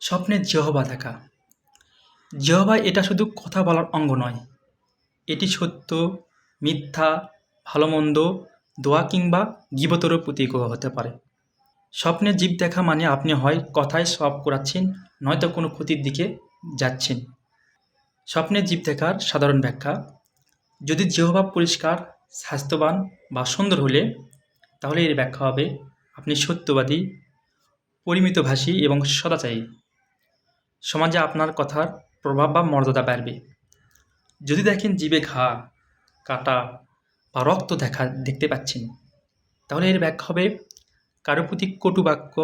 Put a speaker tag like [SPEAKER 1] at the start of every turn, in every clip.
[SPEAKER 1] স্বপ্নে জেহবা দেখা। জেহবা এটা শুধু কথা বলার অঙ্গ নয়। এটি সত্য, মিথ্যা ভালো মন্দ দোয়া কিংবা গিবতরও প্রতীক হতে পারে। স্বপ্নে জীব দেখা মানে আপনি হয় কথায় সব করাচ্ছেন নয়তো কোনো ক্ষতির দিকে যাচ্ছেন। স্বপ্নে জীব দেখার সাধারণ ব্যাখ্যা, যদি জেহবা পরিষ্কার, স্বাস্থ্যবান বা সুন্দর হলে, তাহলে এর ব্যাখ্যা হবে, আপনি সত্যবাদী, পরিমিতভাষী এবং সদাচারী। সমাজে আপনার কথার প্রভাব বা মর্যাদা বাড়বে। যদি দেখেন জীবে ঘা, কাটা বা রক্ত দেখা, দেখতে পাচ্ছেন, তাহলে এর ব্যাখ্যা হবে, কারও প্রতি কটু বাক্য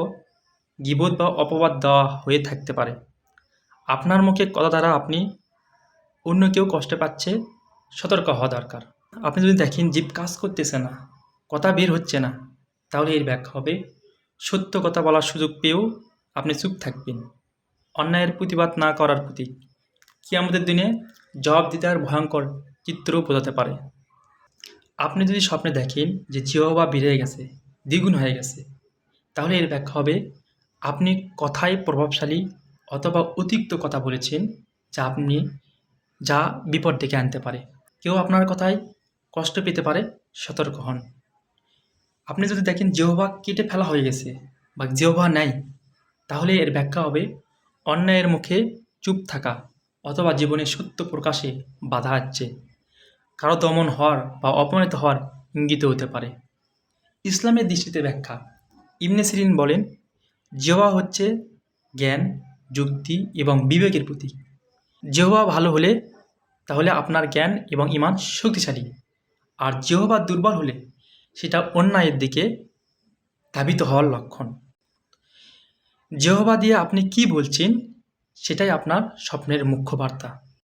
[SPEAKER 1] গিবোধ বা অপবাদ দেওয়া হয়ে থাকতে পারে। আপনার মুখে কথা দ্বারা আপনি অন্য কেউ কষ্ট পাচ্ছে, সতর্ক হওয়া দরকার। আপনি যদি দেখেন জীব কাজ করতেছে না, কথা বের হচ্ছে না, তাহলে এর ব্যাখ্যা হবে, সত্য কথা বলার সুযোগ পেয়েও আপনি চুপ থাকবেন। অন্যায়ের প্রতিবাদ না করার প্রতি কিয়ামতের দিনে জবাব দিতে আর ভয়ঙ্কর চিত্রও বোঝাতে পারে। আপনি যদি স্বপ্নে দেখেন যে জিহবা বেড়ে গেছে, দ্বিগুণ হয়ে গেছে, তাহলে এর ব্যাখ্যা হবে, আপনি কথায় প্রভাবশালী অথবা অতিরিক্ত কথা বলেছেন যা আপনি, যা বিপদ ডেকে আনতে পারে। কেউ আপনার কথায় কষ্ট পেতে পারে, সতর্ক হন। আপনি যদি দেখেন জেহবা কেটে ফেলা হয়ে গেছে বা জেহবা নাই, তাহলে এর ব্যাখ্যা হবে অন্যায়ের মুখে চুপ থাকা অথবা জীবনে সত্য প্রকাশে বাধা আসছে কারও দমন হওয়ার বা অপমানিত হওয়ার ইঙ্গিত হতে পারে। ইসলামের দৃষ্টিতে ব্যাখ্যা। ইবনে সিরিন বলেন জেওয়া হচ্ছে জ্ঞান, যুক্তি এবং বিবেকের প্রতীক। জেহবা ভালো হলে তাহলে আপনার জ্ঞান এবং ইমান শক্তিশালী। আর জেহবা দুর্বল হলে সেটা অন্যায়ের দিকে ধাবিত হওয়ার লক্ষণ। জেহবা দিয়ে আপনি কি বলছেন? সেটাই আপনার স্বপ্নের মুখ্য বার্তা।